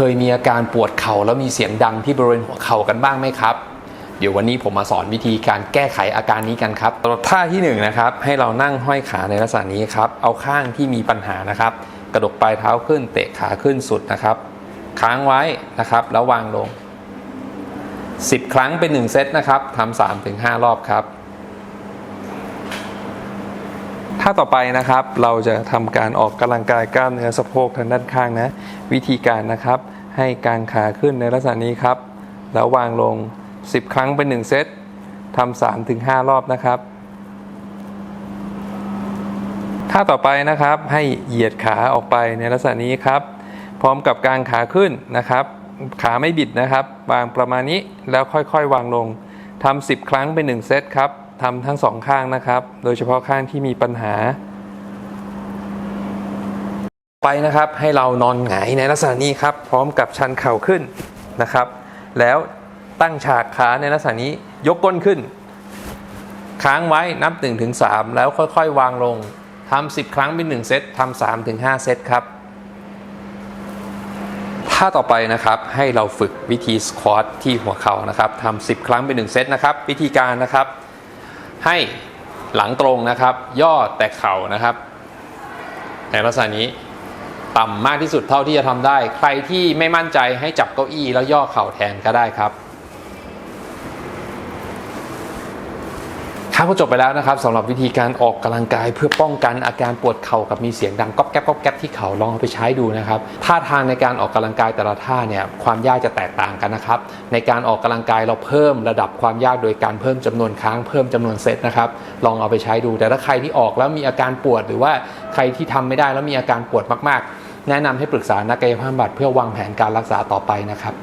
คยมีอาการปวดเข่าแล้วมีเสียงดังที่บริเวณหัวเข่ากันบ้างไหมครับ เดี๋ยววันนี้ผมมาสอนวิธีการแก้ไขอาการนี้กันครับสำหรับท่าที่หนึ่งนะครับให้เรานั่งห้อยขาในลักษณะนี้ครับเอาข้างที่มีปัญหานะครับ กระดกปลายเท้าขึ้นเตะขาขึ้นสุดนะครับ ค้างไว้นะครับแล้ววางลง 10 ครั้งเป็น 1 เซตนะครับทำ3ถึง5รอบครับ ถ้าต่อไปนะครับ เราจะทำการออกกำลังกายกล้ามเนื้อสะโพกทางด้านข้างนะ วิธีการนะครับ ให้กางขาขึ้นในลักษณะนี้ครับ แล้ววางลง 10 ครั้งเป็น 1 เซตทำ3ถึง5รอบนะครับท่าต่อไปนะครับให้เหยียดขาออกไปในลักษณะนี้ครับ พร้อมกับกางขาขึ้นนะครับ ขาไม่บิดนะครับ วางประมาณนี้แล้วค่อยๆ วางลงทำ10 ครั้งเป็น1เซตครับ ทำทั้งสองข้างนะครับ โดยเฉพาะข้างที่มีปัญหา ไปนะครับให้เรานอนหงายในลักษณะนี้ครับ พร้อมกับชันเข่าขึ้นนะครับ แล้วตั้งฉากขาในลักษณะนี้ยกก้นขึ้น ค้างไว้นับ1ถึง3แล้วค่อยๆ วางลงทำ10 ครั้งเป็น 1 เซตทำ3ถึง5เซตครับท่าต่อไปนะครับให้เราฝึกวิธีสควอตที่หัวเข่านะครับทำ10 ครั้งเป็น1เซตนะครับ วิธีการนะครับ ให้หลังตรงนะครับ ย่อแต่เข่านะครับ ในลักษณะนี้ต่ำมากที่สุดเท่าที่จะทำได้ ใครที่ไม่มั่นใจให้จับเก้าอี้แล้วย่อเข่าแทนก็ได้ครับ ครับก็จบไปแล้วนะครับสำหรับวิธีการออกกำลังกายเพื่อป้องกันอาการปวดเข่ากับมีเสียงดังก๊อบแก๊บก๊อบแก๊บที่เข่าลองเอาไปใช้ดูนะครับท่าทางในการออกกำลังกายแต่ละท่าเนี่ยความยากจะแตกต่างกันนะครับในการออกกำลังกายเราเพิ่มระดับความยากโดยการเพิ่มจำนวนครั้งเพิ่มจำนวนเซตนะครับลองเอาไปใช้ดู แต่ถ้าใครที่ออกแล้วมีอาการปวด หรือว่าใครที่ทำไม่ได้แล้วมีอาการปวดมาก ๆ แนะนำให้ปรึกษานักกายภาพบำบัดเพื่อวางแผนการรักษาต่อไปนะครับ